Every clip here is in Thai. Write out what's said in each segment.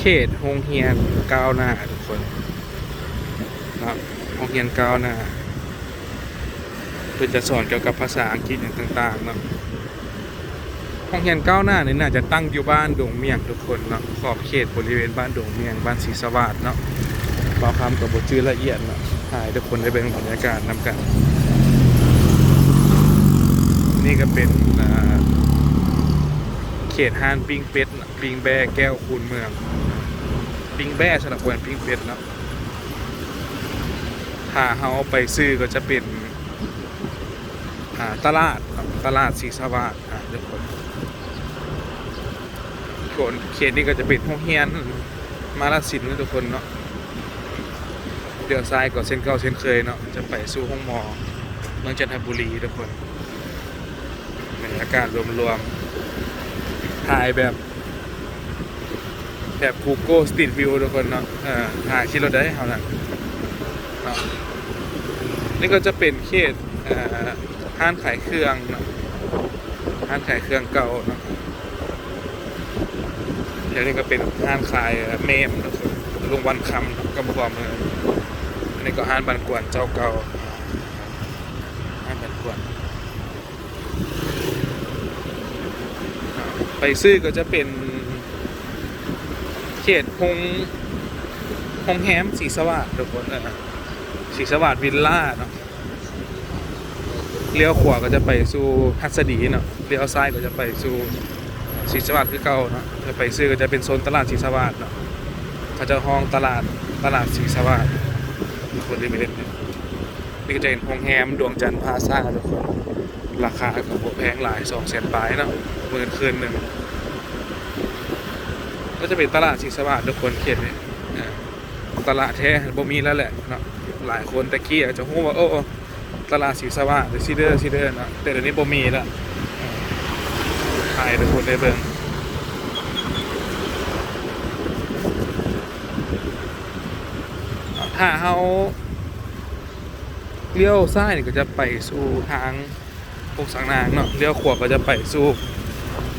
เขตโรงเรียนก้าวหน้าทุกคนเนาะโรงเรียนก้าวหน้าเพื่อจะสอนเกี่ยวกับภาษาอังกฤษอย่างต่างๆเนาะโรงเรียนก้าวหน้านี่น่าจะตั้งอยู่บ้านดงเมียงทุกคนเนาะขอบเขตบริเวณบ้านดงเมียงบ้านศรีสวัสดิ์เนาะบอคำกับบทชื่อละเอียดเนาะถ่ายทุกคนได้เป็นบรรยากาศนำกัน นี่ก็เป็นเขตห้านปิงเป็ดปิงแบแก้วคูนเมือง ปิ้งแบ่สำหรับคนปิ้งเป็ดเนาะถ้าเขาไปซื้อก็จะเป็นอ่าตลาดตลาดศรีสวัสดิ์อ่าทุกคนส่วนเขตนี้ก็จะเป็นห้องเฮียนมาลาสินนะทุกคนเนาะเดี๋ยวซ้ายก็เส้นเก่าเส้นเคยเนาะจะไปสู่ห้องมอเมืองจันทบุรีทุกคนบรรยากาศรวมๆถ่ายแบบ แบบ Google Street View ทุกคนเนาะเออถ่าชิดรถได้เอาละเนาะนี่ก็จะเป็นเขตเอ่อห้านขายเครื่องนะห้านขายเครื่องเก่าเนาะเดี๋ยวนี้ก็เป็นห้านขายเมมเนาะลุงวันคำก็บอกมาอันนี้ก็ห้านบันกวนเจ้าเก่าห้านบันกวนไปซื้อก็จะเป็น ตฮงฮงแฮมสีสวัสดิ์ทุกคนเออสีสวัสดิ์วิลล่าเนาะเลี้ยวขวาก็จะไปสู่ฮัสดีเนาะเลี้ยวซ้ายก็จะไปสู่สีสวัสดิ์คือเก่าเนาะถ้าไปซื้อก็จะเป็นโซนตลาดสีสวัสดิ์เนาะเขาจะห้องตลาดตลาดสีสวัสดิ์คนที่ไม่เล่นนี่ก็จะเป็นฮงแฮมดวงจันทร์พาซ่าทุกคนราคาก็บ่แพงหลายสองแสนปลายเนาะหมื่นคืนหนึ่ง ก็จะเป็นตลาดศรีสวัสดิ์ทุกคนเขตนี้เออตลาดแท้บ่มีแล้วแหละเนาะหลายคนตะกี้อาจจะฮู้ว่าโอ้ตลาดศรีสวัสดิ์หรือซีเดอร์ซีเดอร์เนาะแต่เดี๋ยวนี้บ่มีแล้วเออถ่ายทุกคนได้เบิ่งถ้าเฮาเลี้ยวซ้ายก็จะไปสู่ทางพวกสังนางเนาะเลี้ยวขวาก็จะไปสู่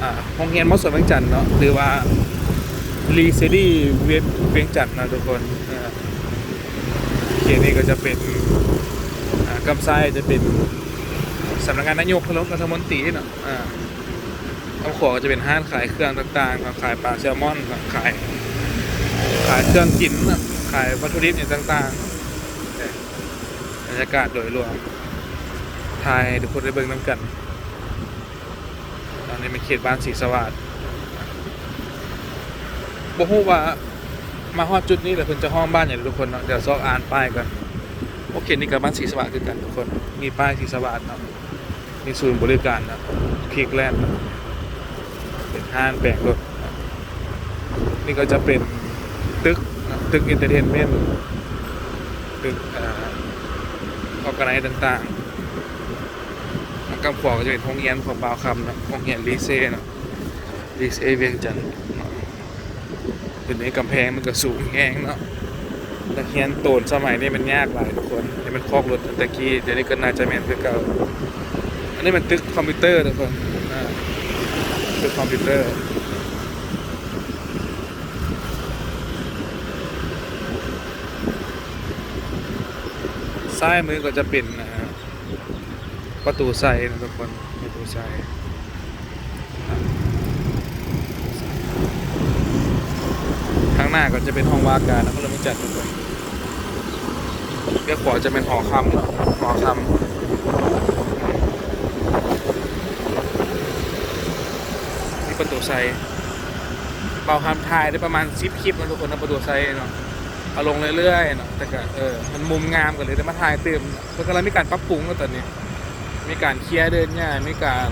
อ่าห้องเรียนมอสเวียงจันเนาะหรือว่า รีเซดี้เวียงเวียงจันทน์นะทุกคนเขตนี้ก็จะเป็นอ่ากำไซจะเป็นสำนักงานนายกพลรัฐมนตรีเนาะอ่าคำขวาก็จะเป็นห้างขายเครื่องต่างๆขายปลาแซลมอนขายขายเครื่องกินเนาะขายวัตถุดิบอย่างต่างๆบรรยากาศโดยรวมทายทุกคนได้เบิ่งน้ำกัน ตอนนี้เป็นเขตบ้านศรีสวัสดิ์ บ่ฮู้ว่ามาฮอดจุดนี้แหละเพิ่นจะห้องบ้านอย่างทุกคนเนาะเดี๋ยวซอกอ่านป้ายก่อนโอเคนี่กับบ้านศรีสวัสดิ์คือกันทุกคนมีป้ายศรีสวัสดิ์เนาะมีศูนย์บริการนะคลิกแลนด์เป็นห้างแปลงรถเนาะนี่ก็จะเป็นตึกตึกอินเตอร์เทนเมนต์ตึกอ่าออกไนต่างๆทางกำขวาก็จะเป็นห้องเรียนของบาวคำนะห้องเรียนลีเซ่นะลีเซ่เวียงจันทน์ เนาะเป็นในกำแพงมันก็สูงแห้งเนาะนักเรียนโตนสมัยนี้มันยากหลายทุกคนนี่มันคอกรถตะกี้เดี๋ยวนี้ก็น่าจะแม่นคือเก่าอันนี้มันตึกคอมพิวเตอร์ทุกคนตึกคอมพิวเตอร์ซ้ายมือก็จะเป็นอ่าประตูใส่นะทุกคนประตูใส่ข้าง หน้าก็จะเป็นห้องว่าการแล้วก็เราไม่จัดเรียกขวาจะเป็นหอคำหอคำนี่ประตูใสเบาคำทายได้ประมาณซิปคลิปนะทุกคนนะประตูใสเนาะเอาลงเรื่อยๆเนาะแต่ก็เออมันมุมงามกันเลยแต่มาถ่ายเติมเพื่อกำลังมีการปรับปรุงแล้วตอนนี้ มีการเคลียร์เดินง่ายมีการ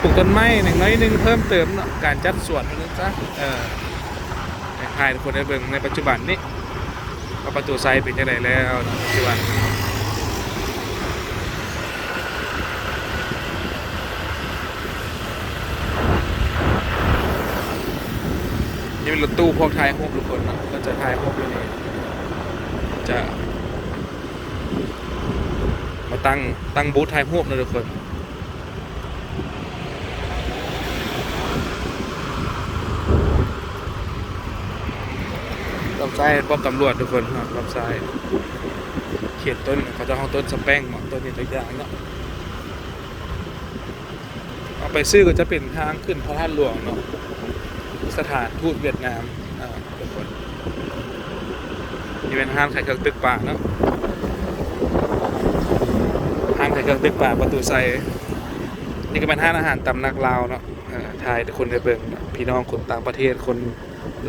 ปลูกต้นไม้หนึ่งน้อยหนึงเพิ่มเติมเนาะการจัดสวนนะจ๊ะเออ ทายทุกคนได้เบิ่งในปัจจุบันนี้ว่าประตูไซเป็นยังไงแล้วปัจจุบันนี่เป็นรถตู้พวกไทยโฮมทุกคนนะก็จะไทยโฮมอยู่นี่จะมาตั้งตั้งบูธถ่ายรูปนะทุกคน ซ้ายป้อมตำรวจทุกคนครับรับซ้ายเขียนต้นเขาจะห้องต้นสแป้งหมาะต้นนี้ตัวอย่างเนาะเอาไปซื้อก็จะเป็นทางขึ้นพระธาตุหลวงเนาะสถานทูตเวียดนามอ่าทุกคนนี่เป็นห้างขายเครื่องตึกป่าเนาะห้างขายเครื่องตึกป่าประตูไซนี่ก็เป็นห้างอาหารตำนักลาวเนาะอ่าไทยคนในเบิงเนพี่น้องคนต่างประเทศคน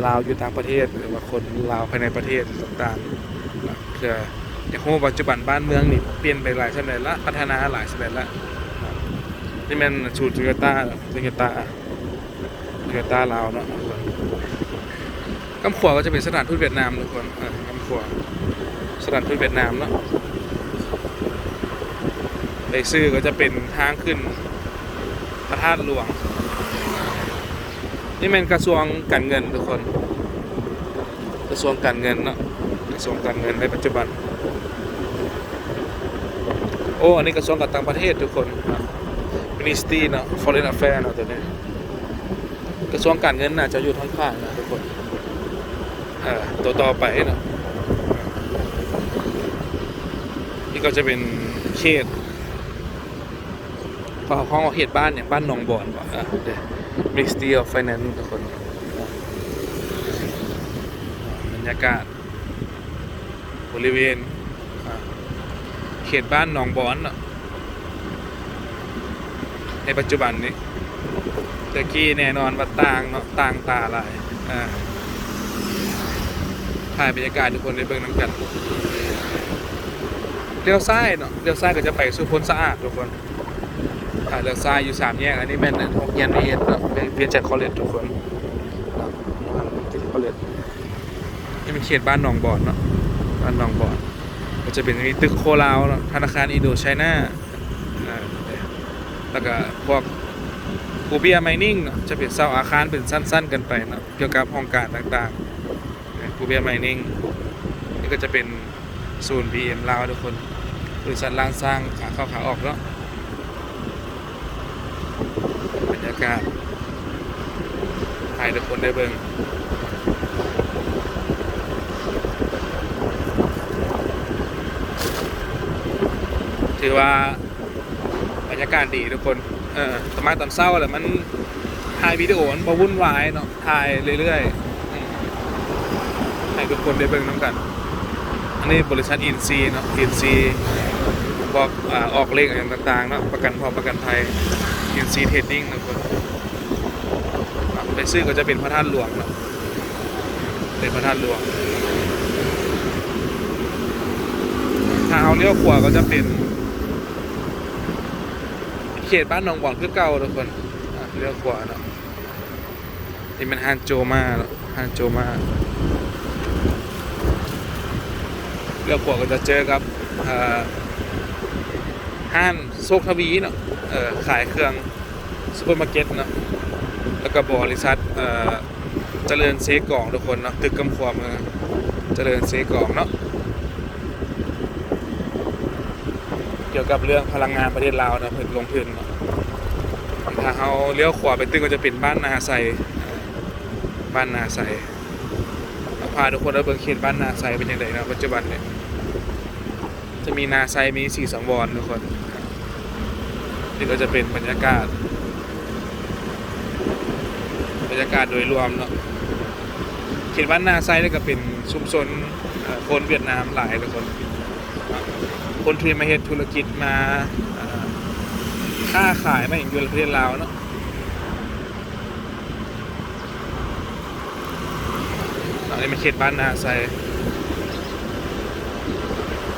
ลาวอยู่ต่างประเทศ หรือว่าคนลาวภายในประเทศต่างๆเพื่ออย่างโฮปัจจุบันบ้านเมืองนี่เปลี่ยนไปหลายสมัยละพัฒนาหลายสมัยละนี่มันชูโตโยต้าโตโยต้าโตโยต้าลาวเนาะกคนกำขวาก็จะเป็นสถานทูตเวียดนามทุกคนอ่ากำขวาสถานทูตเวียดนามเนาะไปซื้อก็จะเป็นทางขึ้นพระธาตุหลวง นี่เป็นกระทรวงการเงินทุกคน กระทรวงการเงินเนาะกระทรวงการเงินในปัจจุบัน โอ้อันนี้กระทรวงการต่างประเทศทุกคนมินิสตรีเนาะ foreign affairs เนาะตัวนี้กระทรวงการเงินน่าจะอยู่ทางข้างนะทุกคนอ่อตัวต่อไปเนาะนี่ก็จะเป็นเขตพอห้องเขตบ้านเนี่ยบ้านหนองบอนว่ะอะเดี๋ยว Ministry of Finance ทุกคนบรรยากาศ บริเวณ เขตบ้านหนองบอนเนาะในปัจจุบันนี้ต่กี้แน่นอนว่าต่างเนาะต่างตาลายอ่าถ่ายบรรยากาศทุกคนในเบื้องน้ำกันเลี้ยวซ้ายเนาะเลี้ยวซ้ายก็จะไปสุพลสะอาดทุกคน เลี้ยวซ้ายอยู่สามแยก อันนี้แม่นหกยันเอ็ดเนาะเป็นเพียนจากคอลเลจทุกคนเนาะจากคอลเลจนี่เป็นเขตบ้านหนองบอนเนาะ บ้านหนองบอนก็จะเป็นมีตึกโคลาวเนาะธนาคารอินโดไชน่าอ่าแล้วก็พวกกูเบียไมนิ่งเนาะจะเป็นเสาอาคารเป็นสั้น ๆ กันไปเนาะเกี่ยวกับห้องการต่างๆกูเบียไมนิ่งนี่ก็จะเป็นศูนย์ BM ลาวทุกคนบริษัทล่างสร้างขาเข้าขาออกเนาะ บรรยากาศให้ทุกคนได้เบิ่งถือว่าบรรยากาศดีทุกคน เออสมัยตอนเศร้าแหละมันถ่ายวิดีโอมันบวุ่นวายเนาะ ถ่ายเรื่อยๆให้ทุกคนได้เบิ่งน้ำกัน อันนี้บริษัทอินซีเนาะ อินซีบอกอออกเลขอะไรต่างๆเนาะ ประกันพอประกันภัย อินซีเทรดดิ้งทุกคนไปซื้อก็จะเป็นพระธาตุหลวงเนาะเป็นพระธาตุหลวง ถ้าเอาเลี้ยวขวาก็จะเป็น เขตบ้านหนองบ่อนคือเก่าทุกคนเลี้ยวขวาเนาะนี่มันฮานโจมาเนาะฮานโจมาเลี้ยวขวาก็จะเจอกับอ่าห้านโซกทวีเนาะ เออขายเครื่องซูเปอร์มาร์เก็ตเนาะแล้วก็บริษัทเอ่อเจริญเซกล่องทุกคนเนาะตึกกำความเมืองเจริญเซกล่องเนาะเกี่ยวกับเรื่องพลังงานประเทศลาวนะเพิ่นลงทุนเนาะถ้าเขาเลี้ยวขวาไปตึ้งก็จะเป็นบ้านนาไซบ้านนาไซพาทุกคนไปเบิ่งเขตบ้านนาไซเป็นยังไงนะปัจจุบันเนี่ยจะมีนาไซมีสีสังวรทุกคน นี่ก็จะเป็นบรรยากาศ บรรยากาศโดยรวมเนาะเขตบ้านนาไซนี่ก็เป็นชุมชนคนเวียดนามหลายทุกคน คนทุนมาเฮ็ดธุรกิจมาอ่าค้าขายมาอย่างอยู่ประเทศลาวเนาะอันนี้เป็นเขตบ้านนาไซ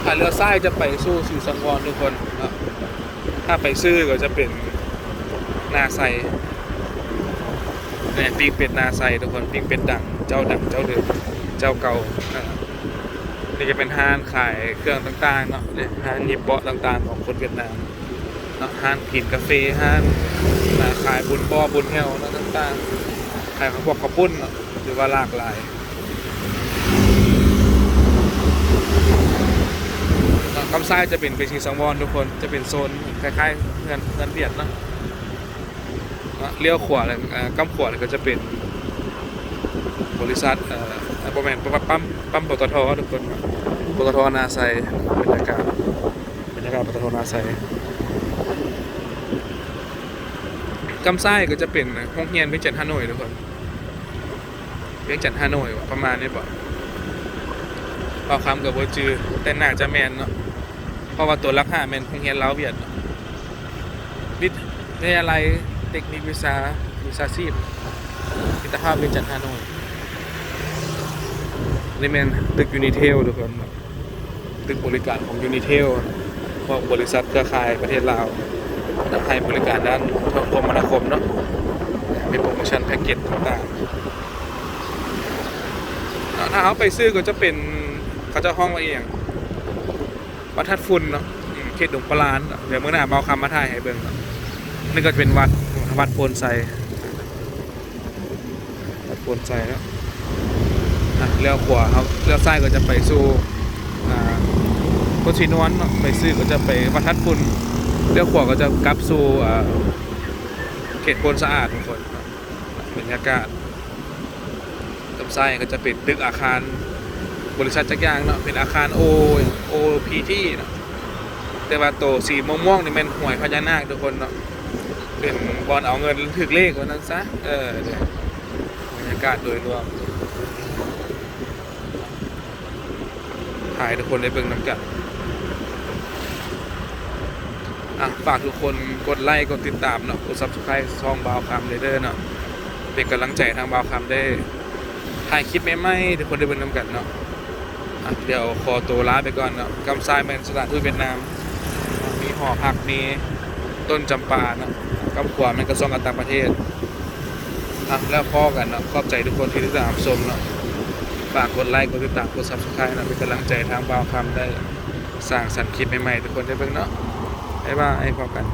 ถ้าเรือซ้จะไปสู้สีสังวรทุกคนนะ ถ้าไปซื้อก็จะเป็นนาไซเนี่ยปิ้งเป็ดนาไซทุกคนปิงเป็ดดังเจ้าดังเจ้าเดิมเจ้าเก่านี่จะเป็นห้านขายเครื่องต่างๆเนาะเนี่ยห้านยิบเบาะต่างๆ ของคนเวียดนามเนาะห้านกินกาแฟห้านอ่าขายบุญบอบุญแฮวเนาะต่างๆขายของพวกข้าวปุ้นเนาะหรือว่าหลากหลาย คำซ้ายจะเป็นเป็นสีสังวรทุกคนจะเป็นโซนคล้ายๆเงินเงินเวียดเนาะเลี้ยวขวาเลยอ่าขวาเลยก็จะเป็นบริษัทเอ่ออะประมาณปั๊มปั๊มปั๊มปตททุกคนปตทนาไซบรรยากาศบรรยากาศปตทนาไซกำไส้ก็จะเป็นห้องเรียนเวียงจันทน์ฮานอยทุกคนเวียงจันทน์ฮานอยประมาณนี้ป่ะเอาคำกับโบจือแต่หน่าจะแมนเนาะ เพราะว่าตัวลักห้าแมนห้องเรียนเล้าวเวียดนาะวิทยาลัยเทคนิควิชาวิชาชีพมิตรภาพเวียงจันทน์ฮานอยนี่เป็นตึกยูนิเทลทุกคนตึกบริการของยูนิเทลพวกบริษัทเครือข่ายประเทศลาวนักให้บริการด้านคมนาคมเนาะมีโปรโมชั่นแพ็กเกจต่างๆถ้าเอาไปซื้อก็จะเป็นเขาจะห้องว่าเอง วัดทัดฟุนเนาะเขตดงปลานเดี๋ยวเมื่อหน้าเบาคำมาถ่ายให้เบิ่งนี่ก็จะเป็นวัดวัดโพนไซวัดโพนไซเนาะเลี้ยวขวาครับเลี้ยวซ้ายก็จะไปสู่อ่าโคชินวนเนาะไปซื้อก็จะไปวัดทัดฟุนเลี้ยวขวาก็จะกลับสู่เขตโพนสะอาดทุกคนบรรยากาศตำซ้ายก็จะเป็นตึกอาคาร บริษัทจักรยางเนาะเป็นอาคารโอโอพีที่เนาะแต่ว่าโตสีม่วงๆนี่เป็นหวยพญานาคทุกคนเนาะเป็นบอลเอาเงินถึกเลขวันนั้นซะเออบรรยากาศโดยรวมถ่ายทุกคนได้เบิ่งน้ำกันอะฝากทุกคนกดไลค์กดติดตามเนาะกด subscribe ช่องบาวคำเลยเด้อเนาะเป็นกำลังใจทางบาวคำได้ถ่ายคลิปใหม่ๆทุกคนได้เบิ่งน้ำกันเนาะ เดี๋ยวขอตัวลาไปก่อนเนาะกำซายแมนสถานทูตเวียดนาม มีหอพักมีต้นจำปาเนาะกับขวาแมนกระทรวงการต่างประเทศอะแล้วพ่อกันเนาะขอบใจทุกคนที่ติดตามชมเนาะฝากกดไลค์กดติดตามกด subscribe นะเป็นกำลังใจทางบ่าวคำได้สร้างสรรค์คลิปใหม่ๆทุกคนได้เบิ่งเนาะบ๊ายบายพบกัน